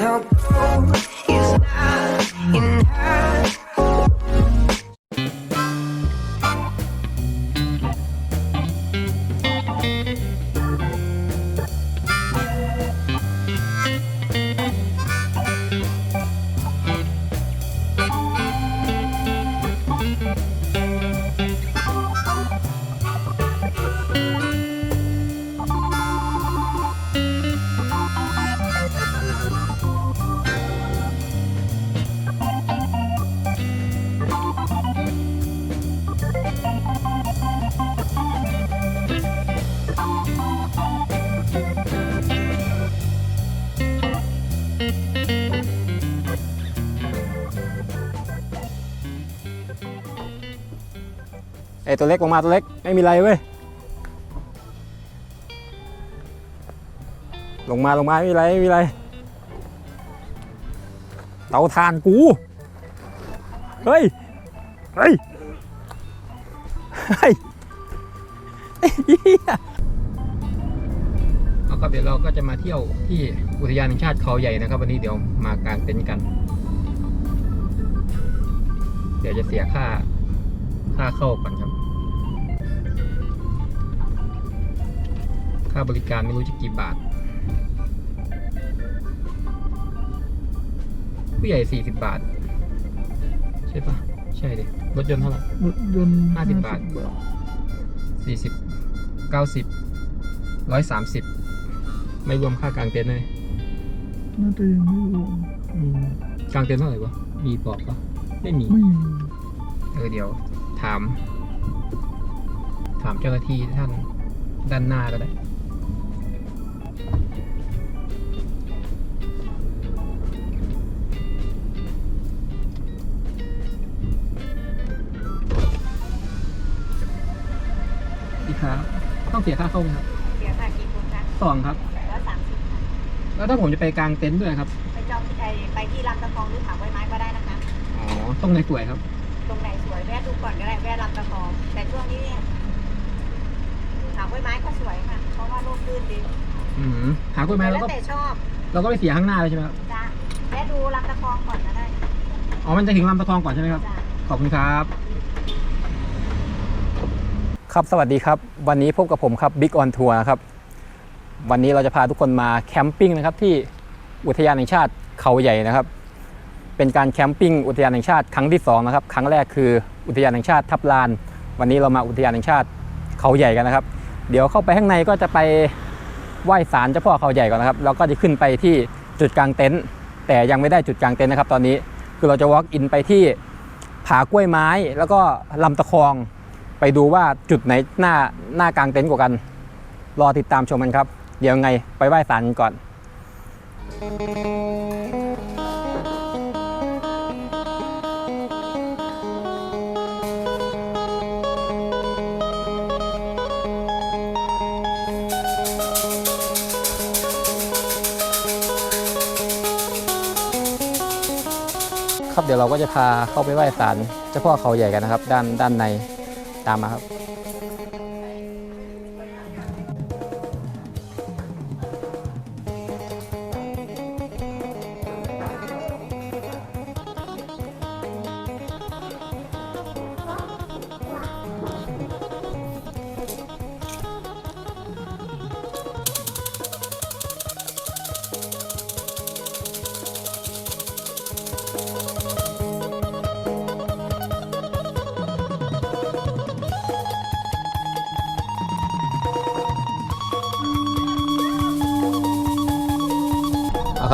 no, is not enough. อตัวเล็กลงมาตัวเล็กไม่มีไรเว้ยลงมาลงมาไม่มีไรไม่มีไรเตาถ่านกูเฮ้ยเฮ้ยเฮ้ยไอ้เหี้ยเอาครับเดี๋ยวเราก็จะมาเที่ยวที่อุทยานแห่งชาติเขาใหญ่นะครับ วันนี้เดี๋ยวมากางเต็นท์กัน เดี๋ยวจะเสียค่าค่าเข้าก่อนครับาบริการไม่รู้จะกี่บาท ผู้ใหญ่40บาท ใช่ปะใช่ดิรถยนต์เท่าไหร่รถยนต์ห้าสิบบาทสี่สิบเก้าสิบร้อยสามสิบไม่รวมค่ากางเต็นท์เลยน่าจะยังไม่รวมกางเต็นท์เท่าไหร่วะมีบอกปะไม่มีไม่มีเออเดี๋ยว ถาม ถามเจ้าหน้าที่ท่านด้านหน้าก็ได้ดี ต้องเสียค่าเข้าไหมครับเสียค่ากี่คนคะสองครับ ร้อยสามสิบค่ะแล้วถ้าผมจะไปกางเต็นท์ด้วยครับ ไปจองไปไปที่ลำตะคองหรือผาไว้ไม้ก็ได้นะคะ อ๋อต้องในสวยครับ ตรงไหนสวยแวะดูก่อนก็ได้แวะลำตะคอง แต่ช่วงนี้เนี่ยผาไว้ไม้ก็สวยค่ะ เพราะว่าร่มรื่นดีอืมหากล้วยไม้แล้เราวก็แต่ชอบเราก็ไปเสียข้างหน้าเลยใช่ไหมครับ จ้ะแวะดูลำตะคองก่อนก็ได้อ๋อ มันจะถึงลำตะคองก่อนใช่ไหมครับ จ้ะ ขอบคุณครับ ครับสวัสดีครับ วันนี้พบกับผมครับ Big on Tour นะครับ วันนี้เราจะพาทุกคนมาแคมปิ้งนะครับที่อุทยานแห่งชาติเขาใหญ่นะครับ เป็นการแคมปิ้งอุทยานแห่งชาติครั้งที่สองนะครับครั้งแรกคืออุทยานแห่งชาติทับลาน วันนี้เรามาอุทยานแห่งชาติเขาใหญ่กันนะครับ เดี๋ยวเข้าไปข้างในก็จะไปไหว้ศาลเจ้าพ่อเขาใหญ่ก่อนนะครับแล้วก็จะขึ้นไปที่จุดกลางเต็นท์แต่ยังไม่ได้จุดกลางเต็นท์นะครับ ตอนนี้คือเราจะ walk in ไปที่ผากล้วยไม้ แล้วก็ลำตะคอง ไปดูว่าจุดไหนหน้าหน้ากลางเต็นท์กว่ากัน รอติดตามชมกันครับ เดี๋ยวยังไงไปไหว้ศาลก่อน ครับเดี๋ยวเราก็จะพาเข้าไปไหว้ศาลเจ้าพ่อเขาใหญ่กันนะครับ ด้านด้านใน ตามมาครับ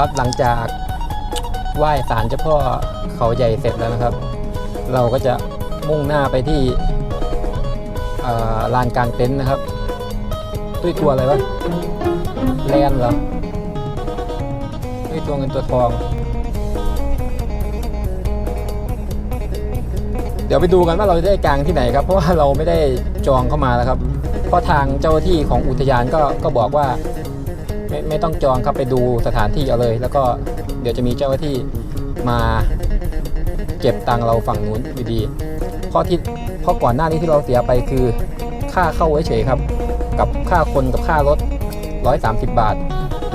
ครับหลังจากไหว้ศาลเจ้าพ่อเขาใหญ่เสร็จแล้วนะครับ เราก็จะมุ่งหน้าไปที่ลานกลางเต็นท์นะครับด้ยตัวอะไรวะแลนเหรอด้ยตัวเงินตัวทอง เดี๋ยวไปดูกันว่าเราจะได้กลางที่ไหนครับ เพราะว่าเราไม่ได้จองเข้ามาแล้วครับ เพราะทางเจ้าหน้าที่ของอุทยานก็ก็บอกว่า ไม่ไม่ต้องจองครับไปดูสถานที่เอาเลย แล้วก็เดี๋ยวจะมีเจ้าหน้าที่มาเก็บตังเราฝั่งนู้นอยู่ดีเพราะที่เพราะก่อนหน้านี้ที่เราเสียไปคือค่าเข้าไว้เฉยครับ กับค่าคนกับค่ารถ 130 บาท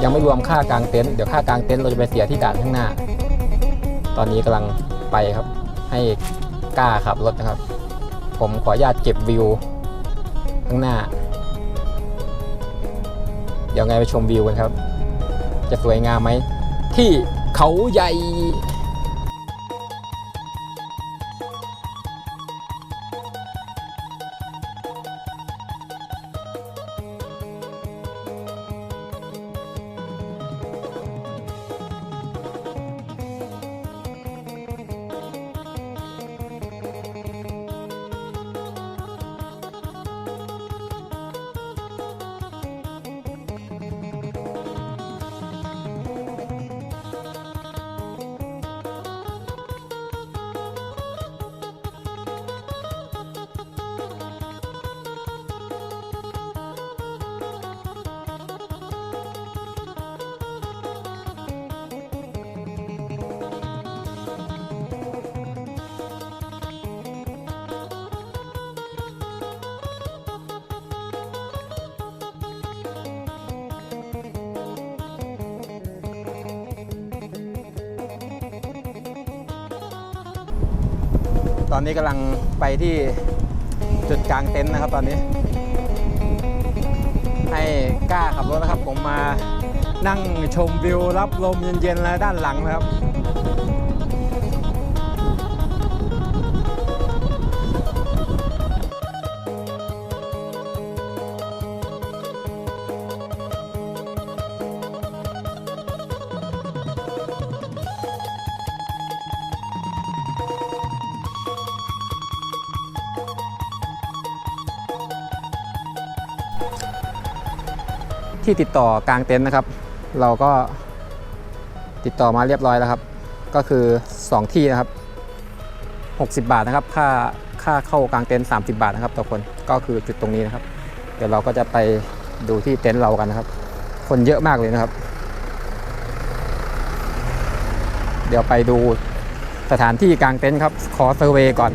ยังไม่รวมค่ากลางเต็นท์เดี๋ยวค่ากลางเต็นท์เราจะไปเสียที่ด่านข้างหน้า ตอนนี้กำลังไปครับ ให้กล้าขับรถนะครับ ผมขออนุญาตเก็บวิวข้างหน้า เดี๋ยวไงไปชมวิวกันครับ จะสวยงามไหมที่เขาใหญ่ ตอนนี้กำลังไปที่จุดกลางเต็นท์นะครับ ตอนนี้ ให้กล้าขับรถนะครับ ผมมานั่งชมวิวรับลมเย็นๆแล้วด้านหลังนะครับ ที่ติดต่อกลางเต็นท์นะครับ เราก็ติดต่อมาเรียบร้อยแล้วครับ ก็คือ 2 ที่นะครับ 60 บาทนะครับ ค่าค่าเข้ากลางเต็นท์30 บาทนะครับ ต่อคนก็คือจุดตรงนี้นะครับ เดี๋ยวเราก็จะไปดูที่เต็นท์เรากันนะครับ คนเยอะมากเลยนะครับ เดี๋ยวไปดูสถานที่กลางเต็นท์ครับขอเซอร์เวย์ก่อน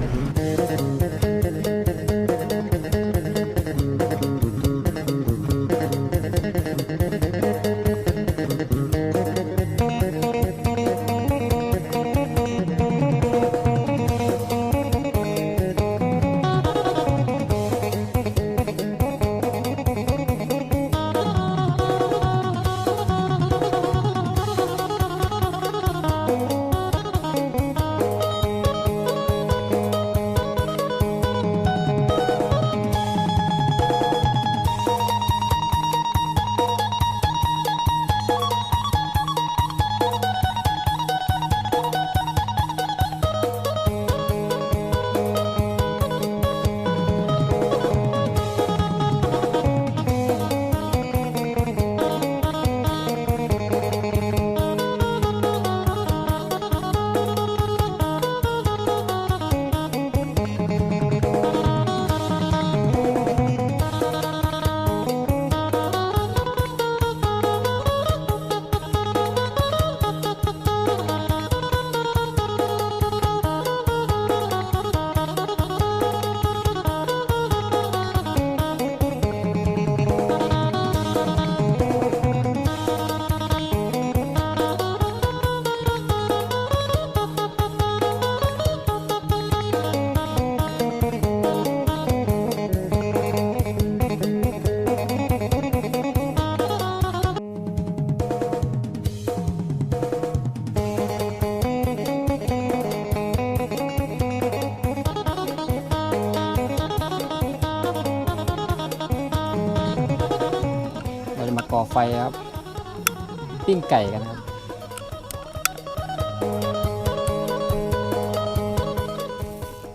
ปิ้งไก่กันครับ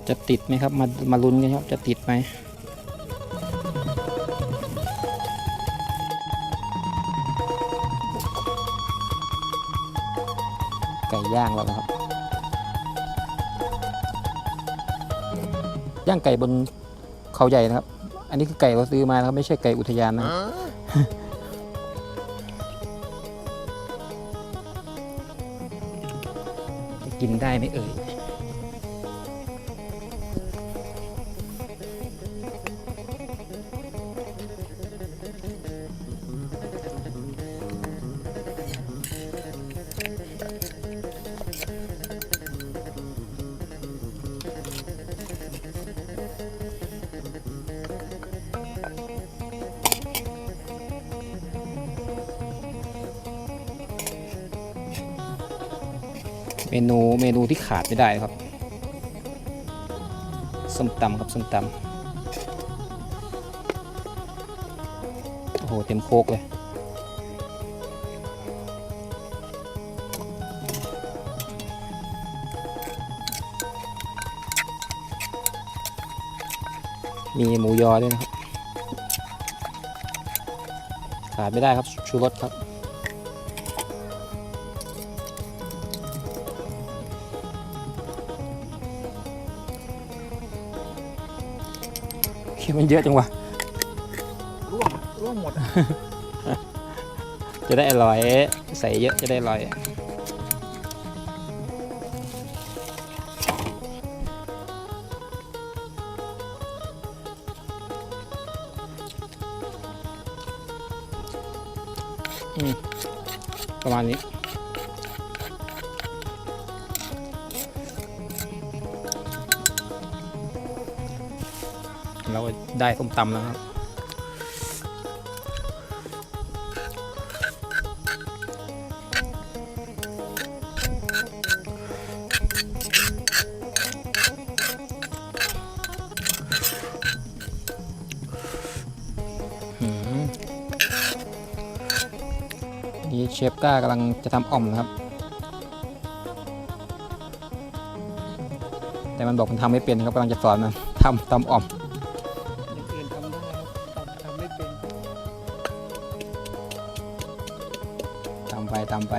จะติดไหมครับ มามาลุ้นกันครับ จะติดไหมไก่ย่างแล้วนะครับ ย่างไก่บนเขาใหญ่นะครับ อันนี้คือไก่เราซื้อมานะครับ ไม่ใช่ไก่อุทยานนะครับ กินได้ไหมเอ่ย นูเมนูที่ขาดไม่ได้ครับส้มตำครับส้มตำโอ้โหเต็มโคกเลยมีหมูยอด้วยนะครับ ขาดไม่ได้ครับชูรสครับ มันเยอะจังวะร่วงร่วงหมด จะได้อร่อย ใส่เยอะจะได้อร่อยอืมประมาณนี้ เราได้ส้มตำแล้วครับนี่เชฟก้ากำลังจะทำอ่อมนะครับ แต่มันบอกมันทำไม่เป็นนะครับกำลังจะสอนมันทำตำอ่อมามไป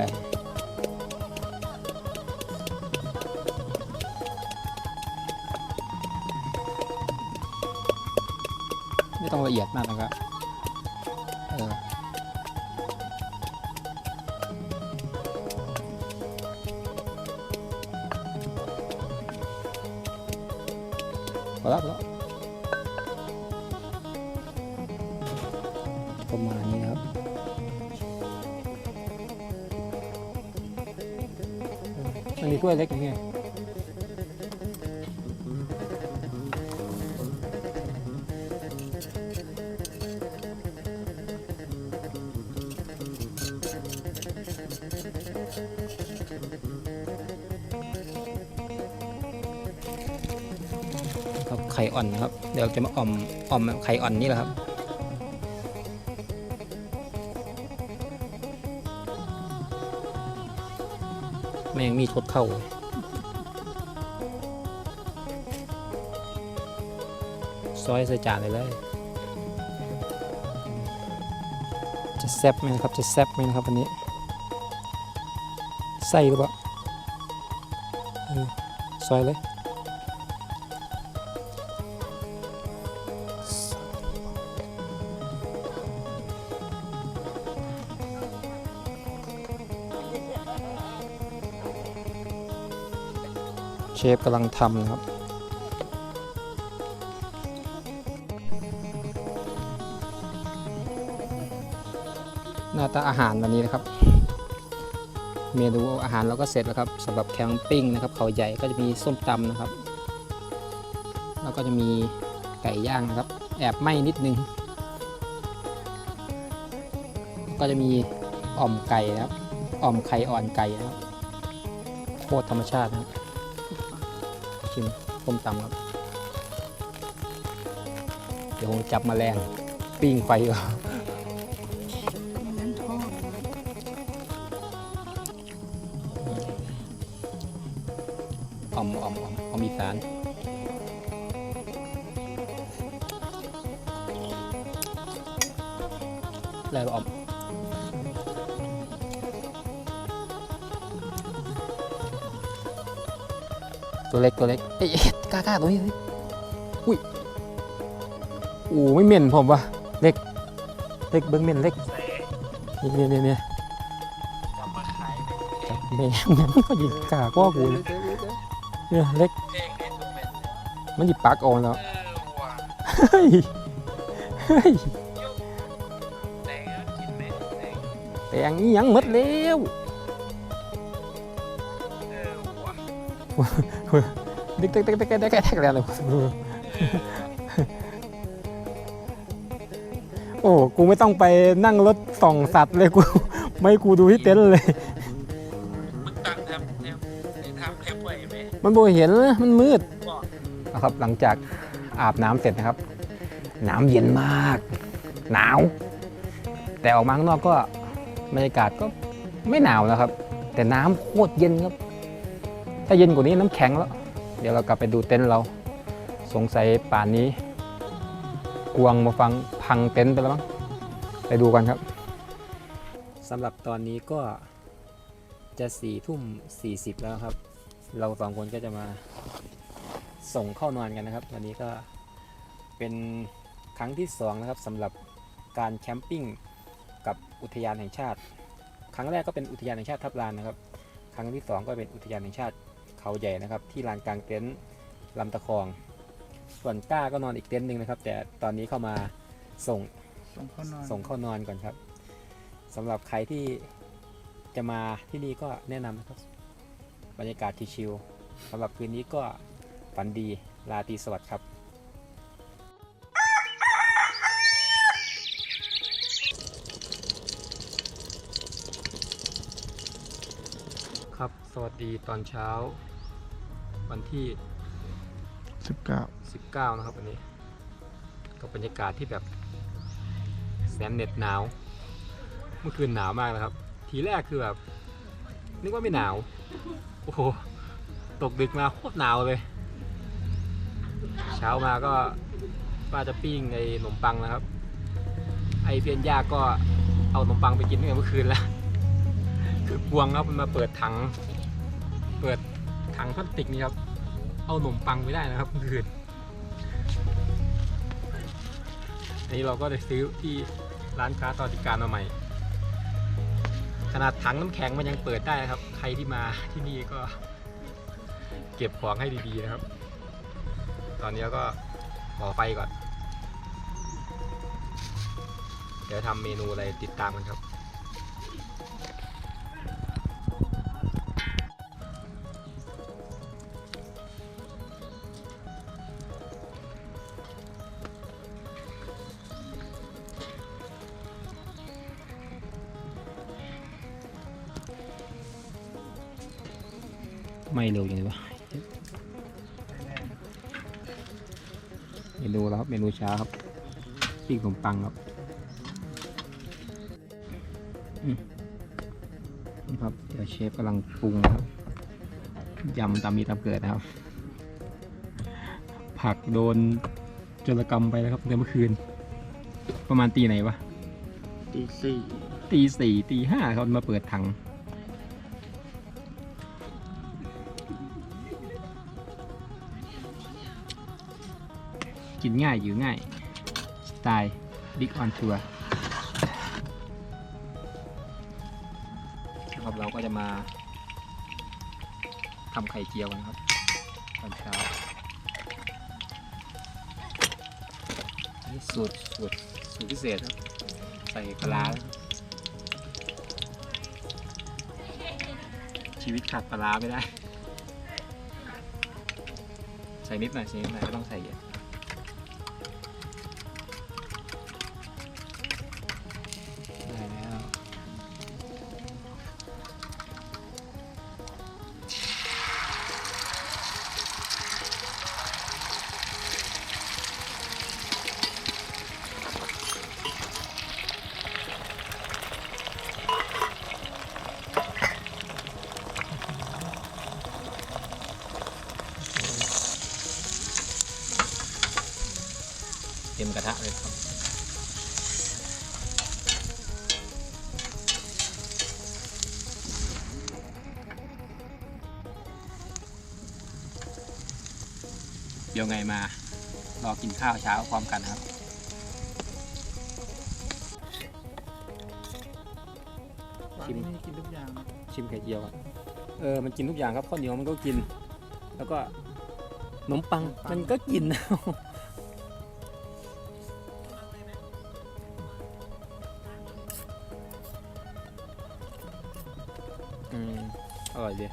ไม่ต้องละเอียดมากนะครับ ข่อ่อนนะครับ เดี๋ยวจะมาอ่อมอ่อมไข่อ่อนนี่แหละครับ แม่งมีทดเข้าซอยใส่จานเลยเลย จะแซ่บไหมครับ จะแซ่บไหมครับวันนี้ ใส่หรือเปล่าซอยเลย ชฟกำลังทำนะครับ หน้าตาอาหารวันนี้นะครับ เมนูอาหารเราก็เสร็จแล้วครับสำหรับแคมปิ้งนะครับ เขาใหญ่ก็จะมีส้มตำนะครับ แล้วก็จะมีไก่ย่างนะครับ แอบไหม้นิดนึง ก็จะมีอ่อมไก่นะครับอ่อมไข่อ่อนไก่นะครับโคตรธรรมชาตินะครับ ชิมส้มตำครับ เดี๋ยวผมจับแมลงปิ้งไฟก่อนอดอ่อมอ่อมอ่อมอ่อมอีสานแล้วอ่อม ตัวเล็กตัวเล็กเอ้ยเอ็ดกล้ากล้าตัวนี้เฮ้ยอุ้ยโอ้ไม่เหม็นผมวะเล็กเล็กเบิ้งเหม็นเล็กเนี่ยเนี่ยเนี่ยกลับมาขายจับแม่งก็ยิงกาก็กูเลยเนี่ยเล็กมันหยิบปลักออกแล้วเฮ้ยเฮ้ยแตงกินแม่แตงแตงนี่ยังหมดแล้ว เด็กเด็กเด็กเด็กเด็กแท็กแล้วเลยโอ้กูไม่ต้องไปนั่งรถส่องสัตว์เลยกู ไม่กูดูที่เต็นท์เลย มึงตังแทบแทบมันบ่เห็นนะมันมืดนะครับหลังจากอาบน้ำเสร็จนะครับ น้ำเย็นมาก หนาว แต่ออกมาข้างนอกก็บรรยากาศก็ไม่หนาวนะครับ แต่น้ำโคตรเย็นครับ ถ้าเย็นกว่านี้น้ำแข็งแล้ว เดี๋ยวเรากลับไปดูเต็นท์เรา สงสัยป่านนี้ กวงมาฟังพังเต็นท์ไปแล้วมั้งไปดูกันครับสำหรับตอนนี้ก็จะสี่ทุ่มสี่สิบแล้วครับ เราสองคนก็จะมาส่งเข้านอนกันนะครับ วันนี้ก็เป็นครั้งที่สองนะครับสำหรับการแคมปิ้งกับอุทยานแห่งชาติ ครั้งแรกก็เป็นอุทยานแห่งชาติทับลานนะครับ ครั้งที่สองก็เป็นอุทยานแห่งชาติ เขาใหญ่นะครับ ที่ลานกลางเต็นท์ลำตะคอง ส่วนก้าก็นอนอีกเต็นท์หนึ่งนะครับ แต่ตอนนี้เข้ามาส่งส่งเข้านอนส่งเข้านอนก่อนครับสำหรับใครที่จะมาที่นี่ก็แนะนำนะครับ บรรยากาศชิลๆสำหรับคืนนี้ก็ฝันดีราตรีสวัสดิ์ครับครับ สวัสดีตอนเช้า วันที่สิบเก้า19 นะครับวันนี้กับบรรยากาศที่แบบแสนเหน็ดหนาว เมื่อคืนหนาวมากนะครับ ทีแรกคือแบบนึกว่าไม่หนาว โอ้โห ตกดึกมาโคตรหนาวเลย เช้ามาก็ป้าจะปิ้งไอ้ขนมปังนะครับ ไอเพียนยากก็เอาขนมปังไปกินตั้งแต่เมื่อคืนแล้ว คือกวงครับมันมาเปิดถัง เปิด ถังพลาสติกนี่ครับ เอาขนมปังไม่ได้นะครับคืนอันนี้เราก็ได้ซื้อที่ร้านค้าสวัสดิการมาใหม่ ขนาดถังน้ำแข็งมันยังเปิดได้นะครับ ใครที่มาที่นี่ก็ เก็บของให้ดีๆนะครับ ตอนนี้ก็ขอไฟก่อน เดี๋ยวทำเมนูอะไรติดตามกันครับ ไม่เร็วอย่างนี้วะเมนูแล้วครับเมนูเช้าครับปิ้งขนมปังครับอืมนี่ครับเดี๋ยวเชฟกำลังปรุงนะครับยำตามมีตามเกิดนะครับ ผักโดนโจรกรรมไปแล้วครับตั้งแต่เมื่อคืน ประมาณตีไหนวะตีสี่ตีสี่ตีห้าเขามาเปิดถัง กินง่ายอยู่ง่าย สไตล์บิ๊กออนทัวร์ครับเราก็จะมาทำไข่เจียวกันครับตอนเช้าสูตรสูตรสูตรพิเศษครับ ใส่ปลาร้าชีวิตขาดปลาไม่ได้ ใส่นิดหน่อยใส่นิดหน่อยไม่ต้องใส่เยอะ กระทะเลยครับเดี๋ยวไงมารอกินข้าวเช้าพร้อมกันครับ ชิมไม่กินทุกอย่างนะชิมไข่เจียวอะเออมันกินทุกอย่างครับข้าวเหนียวมันก็กิน แล้วก็ขนมปังมันก็กิน อืมอร่อยดี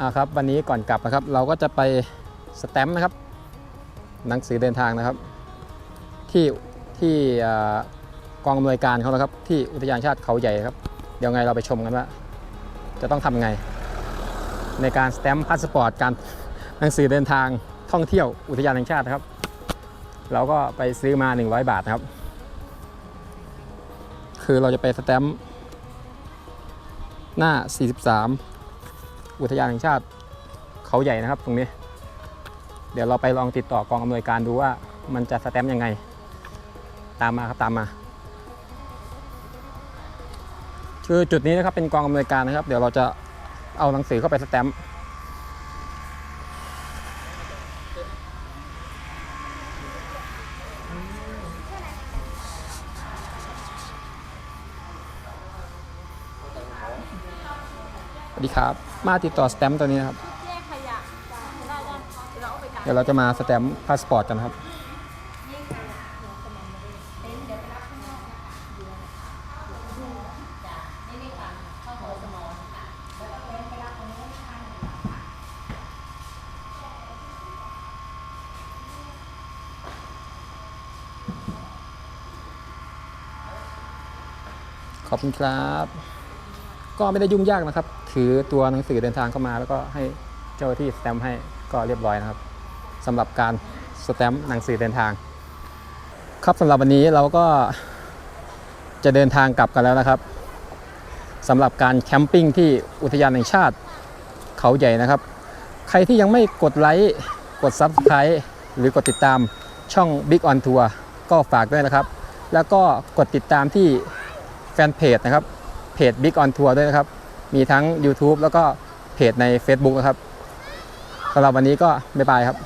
อ่าครับวันนี้ก่อนกลับนะครับ เราก็จะไปสแตมป์นะครับ หนังสือเดินทางนะครับ ที่ที่กองอำนวยการเขานะครับ ที่อุทยานชาติเขาใหญ่ครับ เดี๋ยวไงเราไปชมกันว่าจะต้องทำไง ในการสแตมป์พาสปอร์ตการหนังสือเดินทางท่องเที่ยวอุทยานแห่งชาตินะครับ เราก็ไปซื้อมา 100 บาทนะครับ คือเราจะไปสแตมป์หน้า 43 อุทยานแห่งชาติเขาใหญ่นะครับ ตรงนี้ เดี๋ยวเราไปลองติดต่อกองอำนวยการดูว่ามันจะสแตมป์ยังไง ตามมาครับตามมา คือจุดนี้นะครับเป็นกองอำนวยการนะครับ เดี๋ยวเราจะเอาหนังสือเข้าไปสแตมป์ มาติดต่อสแตมป์ตัวนี้นะครับเดี๋ยวเราจะมาสแตมป์พาสปอร์ตกันครับขอบคุณครับ ก็ไม่ได้ยุ่งยากนะครับ ถือตัวหนังสือเดินทางเข้ามา แล้วก็ให้เจ้าหน้าที่สแตมป์ให้ก็เรียบร้อยนะครับสำหรับการสแตมป์หนังสือเดินทาง ครับสำหรับวันนี้เราก็จะเดินทางกลับกันแล้วนะครับสำหรับการแคมปิ้งที่อุทยานแห่งชาติเขาใหญ่นะครับ ใครที่ยังไม่กดไลค์กด Subscribe หรือกดติดตามช่อง Big On Tour ก็ฝากด้วยนะครับ แล้วก็กดติดตามที่แฟนเพจนะครับ เพจ Big On Tour ด้วยนะครับ มีทั้ง YouTube แล้วก็เพจใน Facebook นะครับสำหรับวันนี้ก็บ๊ายบายครับ